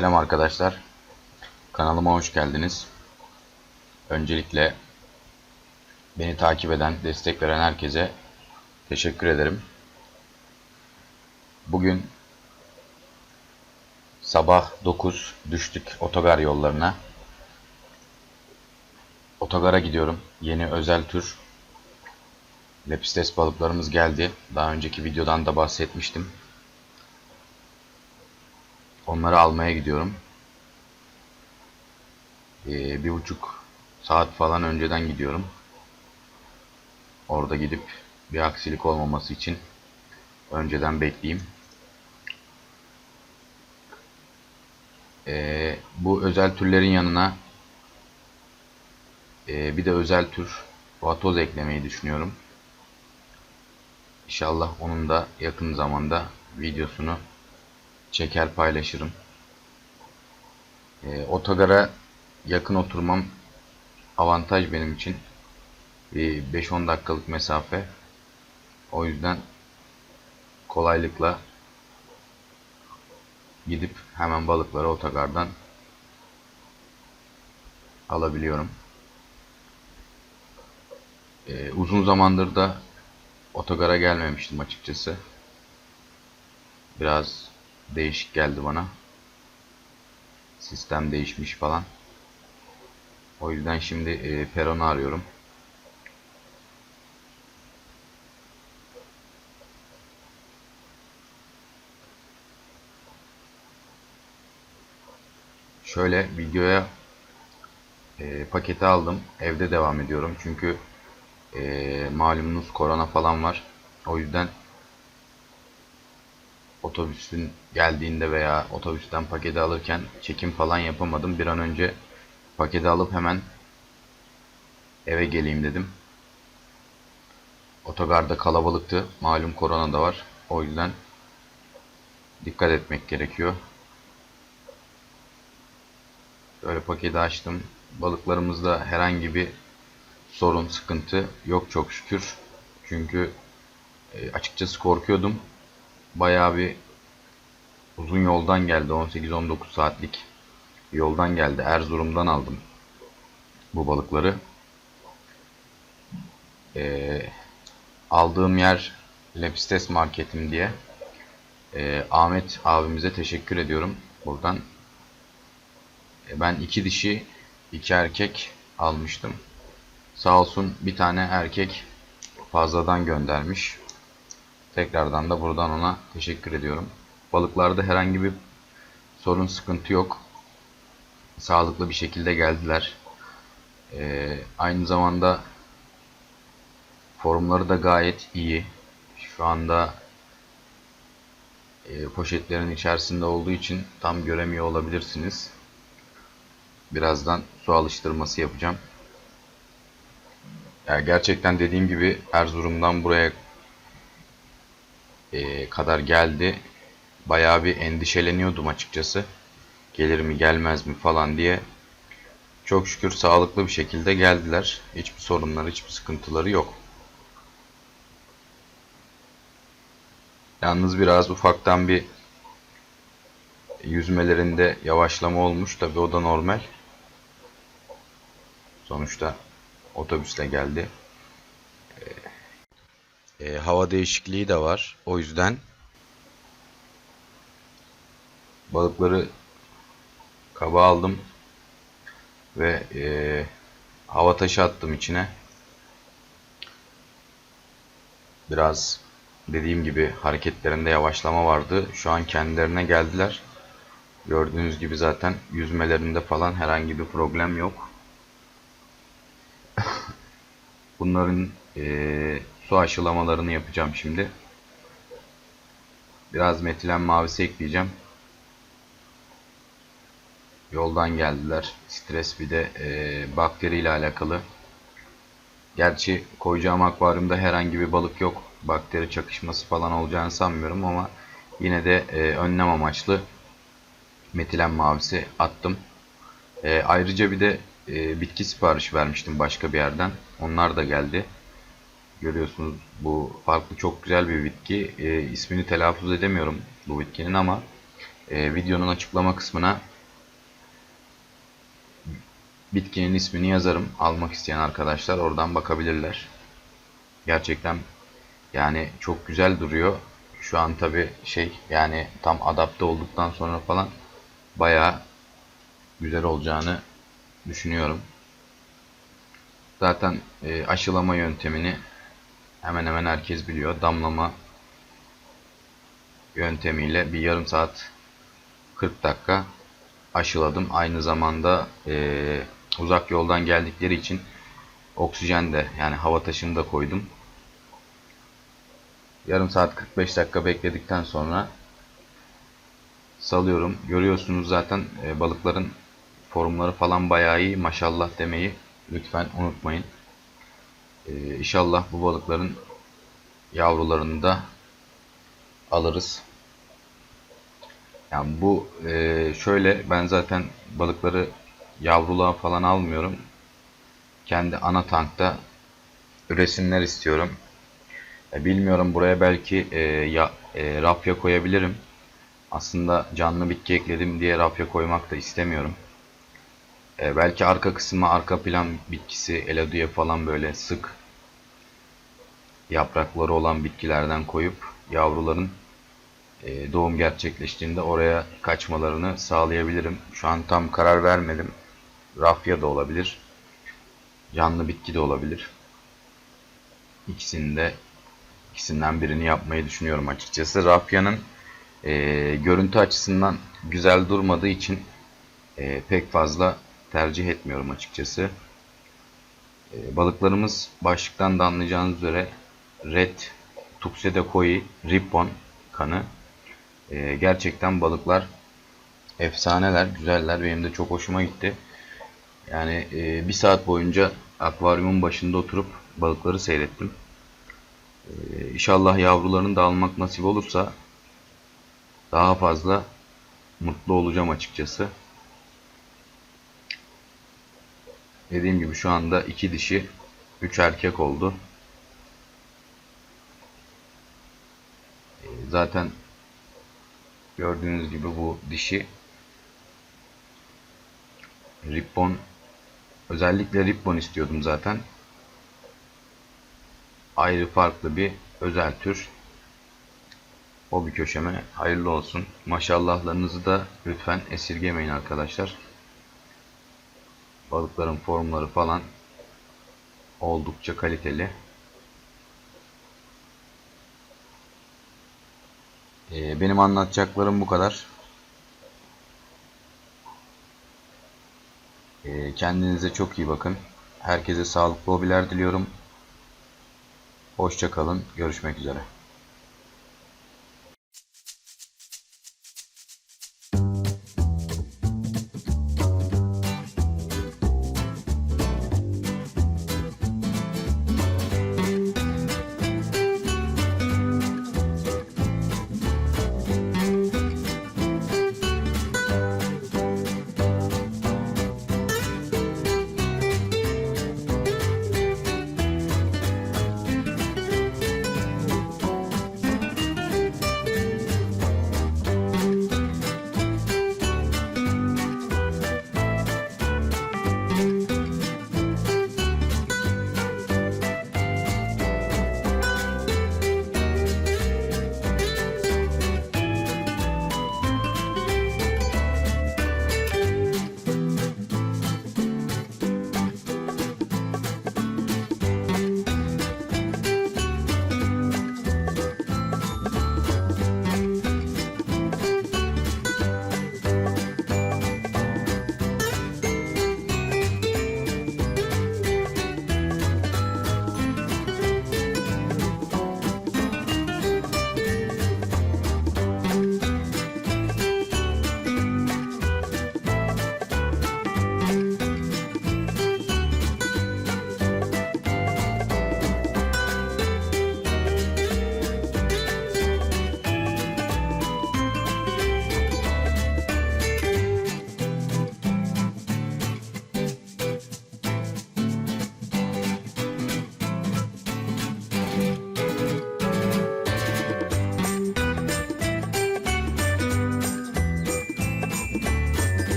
Selam arkadaşlar. Kanalıma hoş geldiniz. Öncelikle beni takip eden, destek veren herkese teşekkür ederim. Bugün sabah 9 düştük otogar yollarına. Otogara gidiyorum. Yeni özel tür lepistes balıklarımız geldi. Daha önceki videodan da bahsetmiştim. Onları almaya gidiyorum. Ee, bir buçuk saat falan önceden gidiyorum. Orada gidip bir aksilik olmaması için önceden bekleyeyim. Ee, bu özel türlerin yanına e, bir de özel tür vatoz eklemeyi düşünüyorum. İnşallah onun da yakın zamanda videosunu çeker paylaşırım. E, otogara yakın oturmam avantaj benim için. E, 5-10 dakikalık mesafe. O yüzden kolaylıkla gidip hemen balıkları otogardan alabiliyorum. E, uzun zamandır da otogara gelmemiştim açıkçası. Biraz değişik geldi bana. Sistem değişmiş falan. O yüzden şimdi e, peronu arıyorum. Şöyle videoya e, paketi aldım. Evde devam ediyorum. Çünkü e, malumunuz korona falan var. O yüzden otobüsün geldiğinde veya otobüsten paketi alırken çekim falan yapamadım. Bir an önce paketi alıp hemen eve geleyim dedim. Otogarda kalabalıktı. Malum korona da var. O yüzden dikkat etmek gerekiyor. Böyle paketi açtım. Balıklarımızda herhangi bir sorun, sıkıntı yok çok şükür. Çünkü e, açıkçası korkuyordum bayağı bir uzun yoldan geldi. 18-19 saatlik yoldan geldi. Erzurum'dan aldım bu balıkları. Ee, aldığım yer Lepistes Marketim diye. Ee, Ahmet abimize teşekkür ediyorum buradan. Ee, ben iki dişi, iki erkek almıştım. Sağ olsun bir tane erkek fazladan göndermiş. Tekrardan da buradan ona teşekkür ediyorum. Balıklarda herhangi bir sorun sıkıntı yok. Sağlıklı bir şekilde geldiler. Ee, aynı zamanda formları da gayet iyi. Şu anda e, poşetlerin içerisinde olduğu için tam göremiyor olabilirsiniz. Birazdan su alıştırması yapacağım. Yani gerçekten dediğim gibi Erzurum'dan buraya e, kadar geldi. Bayağı bir endişeleniyordum açıkçası. Gelir mi gelmez mi falan diye. Çok şükür sağlıklı bir şekilde geldiler. Hiçbir sorunları, hiçbir sıkıntıları yok. Yalnız biraz ufaktan bir yüzmelerinde yavaşlama olmuş. Tabi o da normal. Sonuçta otobüsle geldi e, hava değişikliği de var. O yüzden balıkları kaba aldım ve e, hava taşı attım içine. Biraz dediğim gibi hareketlerinde yavaşlama vardı. Şu an kendilerine geldiler. Gördüğünüz gibi zaten yüzmelerinde falan herhangi bir problem yok. Bunların e, su aşılamalarını yapacağım şimdi. Biraz metilen mavisi ekleyeceğim. Yoldan geldiler. Stres bir de e, bakteriyle alakalı. Gerçi koyacağım akvaryumda herhangi bir balık yok. Bakteri çakışması falan olacağını sanmıyorum ama yine de e, önlem amaçlı metilen mavisi attım. E, ayrıca bir de e, bitki sipariş vermiştim başka bir yerden. Onlar da geldi. Görüyorsunuz bu farklı çok güzel bir bitki. E, ismini telaffuz edemiyorum bu bitkinin ama e, videonun açıklama kısmına bitkinin ismini yazarım. Almak isteyen arkadaşlar oradan bakabilirler. Gerçekten yani çok güzel duruyor. Şu an tabi şey yani tam adapte olduktan sonra falan bayağı güzel olacağını düşünüyorum. Zaten e, aşılama yöntemini hemen hemen herkes biliyor. Damlama yöntemiyle bir yarım saat 40 dakika aşıladım. Aynı zamanda e, uzak yoldan geldikleri için oksijen de yani hava taşını da koydum. Yarım saat 45 dakika bekledikten sonra salıyorum. Görüyorsunuz zaten e, balıkların formları falan bayağı iyi. Maşallah demeyi lütfen unutmayın. E, inşallah bu balıkların yavrularını da alırız. Yani bu e, şöyle ben zaten balıkları yavruluğa falan almıyorum. Kendi ana tankta üresinler istiyorum. E, bilmiyorum buraya belki e, ya, e, rafya koyabilirim. Aslında canlı bitki ekledim diye rafya koymak da istemiyorum. E, belki arka kısma arka plan bitkisi eladuya falan böyle sık yaprakları olan bitkilerden koyup yavruların e, doğum gerçekleştiğinde oraya kaçmalarını sağlayabilirim. Şu an tam karar vermedim. Rafya da olabilir. Canlı bitki de olabilir. İkisini de ikisinden birini yapmayı düşünüyorum açıkçası. Rafyanın e, görüntü açısından güzel durmadığı için e, pek fazla tercih etmiyorum açıkçası. E, balıklarımız başlıktan da anlayacağınız üzere Red Tuxedo Koi Rippon kanı. E, gerçekten balıklar efsaneler, güzeller. Benim de çok hoşuma gitti. Yani e, bir saat boyunca akvaryumun başında oturup balıkları seyrettim. Ee, inşallah yavrularını da almak nasip olursa daha fazla mutlu olacağım açıkçası. Dediğim gibi şu anda iki dişi, üç erkek oldu. Ee, zaten gördüğünüz gibi bu dişi Ribbon özellikle Ribbon istiyordum zaten ayrı farklı bir özel tür. O bir köşeme hayırlı olsun. Maşallahlarınızı da lütfen esirgemeyin arkadaşlar. Balıkların formları falan oldukça kaliteli. Ee, benim anlatacaklarım bu kadar. Ee, kendinize çok iyi bakın. Herkese sağlıklı hobiler diliyorum. Hoşçakalın. Görüşmek üzere.